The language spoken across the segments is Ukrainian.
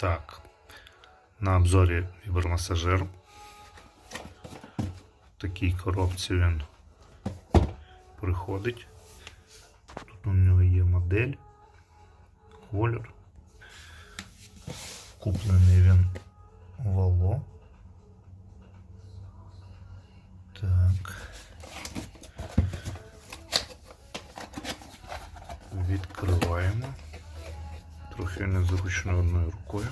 Так, на обзорі вібромасажер. В такій коробці він приходить. Тут у нього є модель, колір. Куплений він Вало. Так. Відкриваємо. Трохи незручно одною рукою.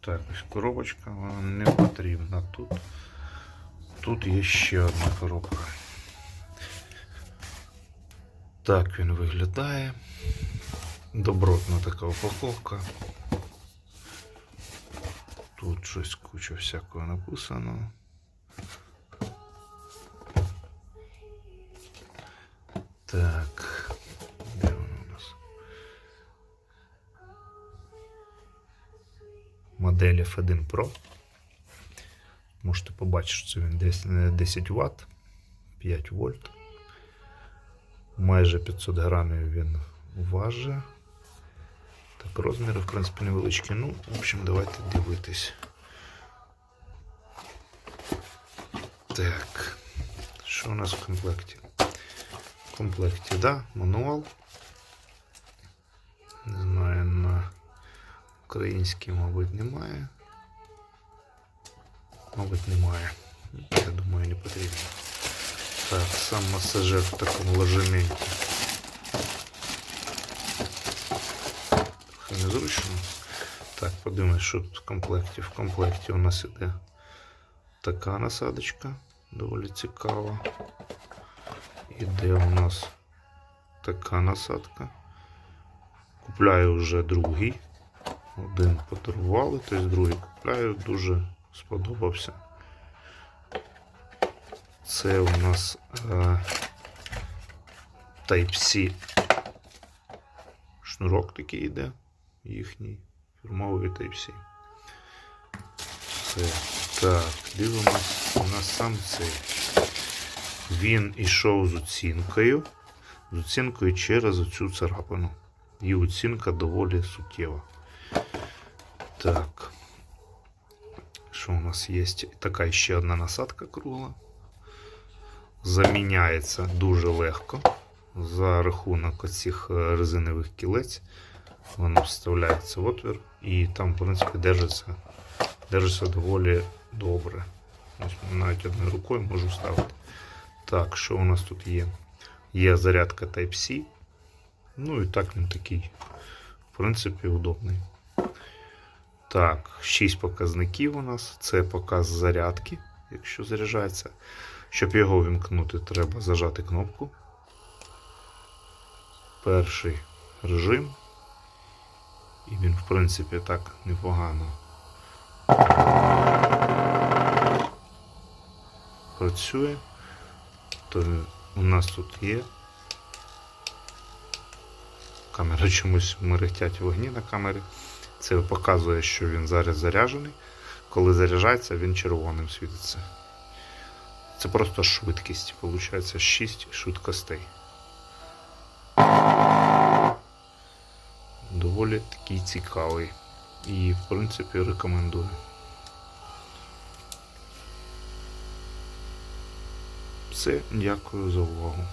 Так, ось коробочка, вона не потрібна тут. Тут є ще одна коробка. Так він виглядає. Добротна така упаковка. Тут щось куча всякого написано. Так, Модель F1 Pro. Можете побачити, що він десь 10 Вт, 5 вольт. Майже 500 грамів він важить. Так, розміри, в принципі, невеличкі. Ну, в общем, давайте дивитись. Так, що у нас в комплекті? В комплекті, да, мануал. Не знаю, на українській, мабуть, немає. Мабуть, немає. Я думаю, не потрібно. Так, сам масажер в такому ложементі. Трохи незручно. Так, подивимось, що тут в комплекті. В комплекті у нас іде така насадочка, доволі цікава. Іде у нас така насадка. Купляю вже другий. Один подарували, тобто другий купляю, дуже сподобався. Це у нас е, Type-C шнурок такий йде, їхній фірмовий Type-C. Це так, дивимось на сам цей. Він ішов з оцінкою, з оцінкою через оцю царапину. І оцінка доволі суттєва. Так. Що у нас є? Така ще одна насадка кругла. Заміняється дуже легко. За рахунок оцих е, резинових кілець. Воно вставляється в отвір і там, в принципі, держиться, держиться доволі добре. Навіть одною рукою можу вставити. Так, що у нас тут є? Є зарядка Type-C. Ну і так він такий, в принципі, удобний. Так, 6 показників у нас. Це показ зарядки, якщо заряджається. Щоб його вімкнути, треба зажати кнопку. Перший режим. І він, в принципі, так непогано працює. То у нас тут є. Камера чомусь мерехтять вогні на камері. Це показує, що він зараз заряджений. Коли заряджається, він червоним світиться. Це просто швидкість. Получається 6 швидкостей. Доволі такий цікавий. І, в принципі, рекомендую. Все, дякую за увагу.